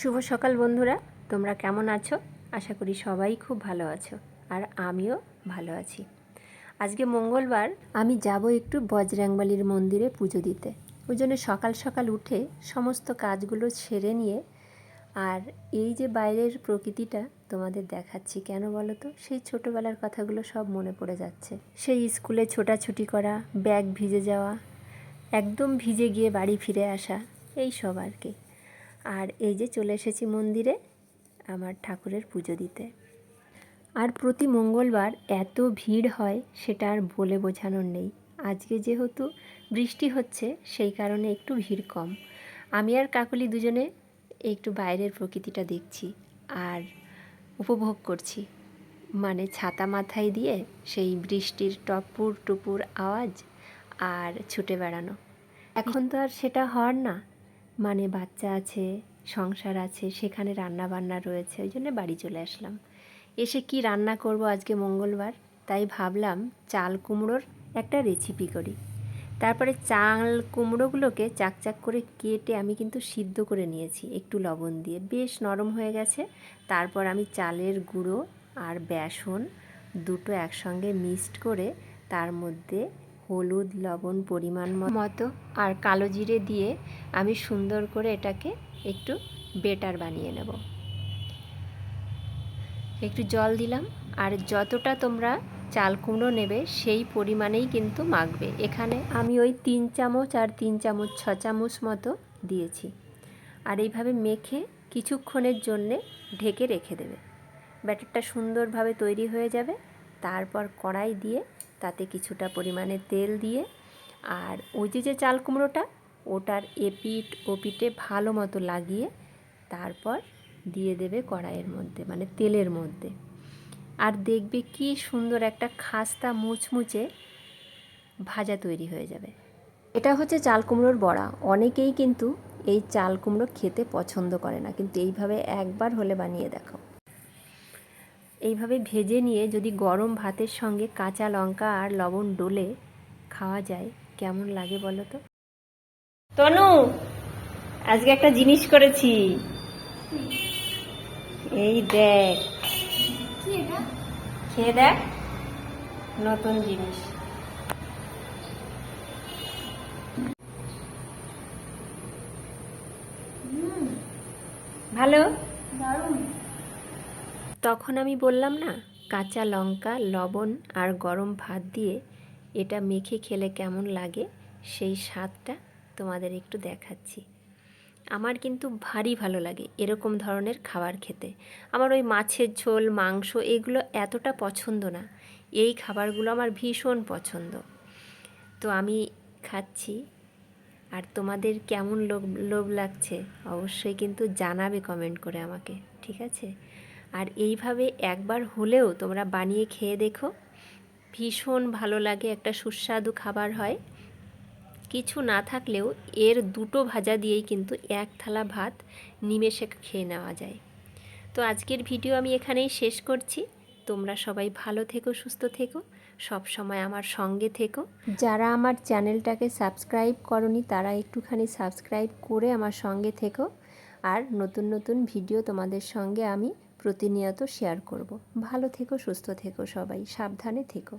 শুভ সকাল বন্ধুরা, তোমরা কেমন আছো? আশা করি সবাই খুব ভালো আছো, আর আমিও ভালো আছি। আজকে মঙ্গলবার আমি যাব একটু বজরাংবালির মন্দিরে পুজো দিতে। ওই জন্য সকাল সকাল উঠে সমস্ত কাজগুলো সেরে নিয়ে, আর এই যে বাইরের প্রকৃতিটা তোমাদের দেখাচ্ছি, কেন বলো তো? সেই ছোটোবেলার কথাগুলো সব মনে পড়ে যাচ্ছে। সেই স্কুলে ছোটাছুটি করা, ব্যাগ ভিজে যাওয়া, একদম ভিজে গিয়ে বাড়ি ফিরে আসা, এই সব আর কি। আর এই যে চলে এসেছি মন্দিরে আমার ঠাকুরের পুজো দিতে। আর প্রতি মঙ্গলবার এত ভিড় হয় সেটা আর বলে বোঝানোর নেই। আজকে যেহেতু বৃষ্টি হচ্ছে, সেই কারণে একটু ভিড় কম। আমি আর কাকলি দুজনে একটু বাইরের প্রকৃতিটা দেখছি আর উপভোগ করছি। মানে ছাতা মাথায় দিয়ে সেই বৃষ্টির টপুর টুপুর আওয়াজ আর ছুটে বেড়ানো। এখন তো আর সেটা হওয়ার না। মানে বাচ্চা আছে, সংসার আছে, সেখানে রান্না বান্না রয়েছে, ওই জন্য বাড়ি চলে আসলাম। এসে কি রান্না করব আজকে মঙ্গলবার? তাই ভাবলাম চাল কুমড়োর একটা রেসিপি করি। তারপরে চাল কুমড়োগুলোকে চাকচাক করে কেটে আমি কিন্তু সিদ্ধ করে নিয়েছি, একটু লবণ দিয়ে। বেশ নরম হয়ে গেছে। তারপর আমি চালের গুঁড়ো আর বেসন দুটো একসঙ্গে মিক্সড করে তার মধ্যে হলুদ লবণ পরিমাণ মতো আর কালো জিরে দিয়ে আমি সুন্দর করে এটাকে একটু বেটার বানিয়ে নেব। একটু জল দিলাম আর যতটা তোমরা চাল কুমড়ো নেবে সেই পরিমাণেই কিন্তু মাখবে। এখানে আমি ওই তিন চামচ আর তিন চামচ, ছ চামচ মতো দিয়েছি। আর এইভাবে মেখে কিছুক্ষণের জন্যে ঢেকে রেখে দেবে। ব্যাটারটা সুন্দরভাবে তৈরি হয়ে যাবে। তারপর কড়াই দিয়ে তাতে কিছুটা পরিমাণে তেল দিয়ে আর ওই যে যে চাল কুমড়োটা, ওটার এপিট ওপিটে ভালো মতো লাগিয়ে তারপর দিয়ে দেবে কড়াইয়ের মধ্যে মানে তেলের মধ্যে। আর দেখবে কি সুন্দর একটা খাস্তা মুচমুচে ভাজা তৈরি হয়ে যাবে। এটা হচ্ছে চাল কুমড়োর বড়া। অনেকেই কিন্তু এই চাল কুমড়ো খেতে পছন্দ করে না, কিন্তু এইভাবে একবার হলে বানিয়ে দেখো এইভাবে ভেজে নিয়ে যদি গরম ভাতের সঙ্গে কাঁচা লঙ্কা আর লবণ ডলে খাওয়া যায় কেমন লাগে বলো তো? তনু আজকে একটা জিনিস করেছি। এই দেখ। খেয়ে দেখ নতুন জিনিস। ভালো? তখন আমি বললাম, না, কাঁচা লঙ্কা, লবণ আর গরম ভাত দিয়ে এটা মেখে খেলে কেমন লাগে? সেই স্বাদটা তোমাদের একটু দেখাচ্ছি। আমার কিন্তু ভারী ভালো লাগে এরকম ধরনের খাবার খেতে। আমার ওই মাছের ঝোল, মাংস এগুলো এতটা পছন্দ না। এই খাবারগুলো আমার ভীষণ পছন্দ। তো আমি খাচ্ছি। আর তোমাদের কেমন লোভ লোভ লাগছে অবশ্যই কিন্তু জানাবে কমেন্ট করে আমাকে, ঠিক আছে? আর এইভাবে একবার হলেও তোমরা বানিয়ে খেয়ে দেখো। ভীষণ ভালো লাগে, একটা সুস্বাদু খাবার হয়। কিছু না থাকলেও এর দুটো ভাজা দিয়েই কিন্তু এক থালা ভাত নিমেষে খেয়ে নেওয়া যায়। তো আজকের ভিডিও আমি এখানেই শেষ করছি। তোমরা সবাই ভালো থেকো, সুস্থ থেকো, সব সময় আমার সঙ্গে থেকো। যারা আমার চ্যানেলটাকে সাবস্ক্রাইব করনি, তারা একটুখানি সাবস্ক্রাইব করে আমার সঙ্গে থেকো। আর নতুন নতুন ভিডিও তোমাদের সঙ্গে আমি প্রতিনিয়ত শেয়ার করব। ভালো থেকো সুস্থ থেকো সবাই। সাবধানে থেকো।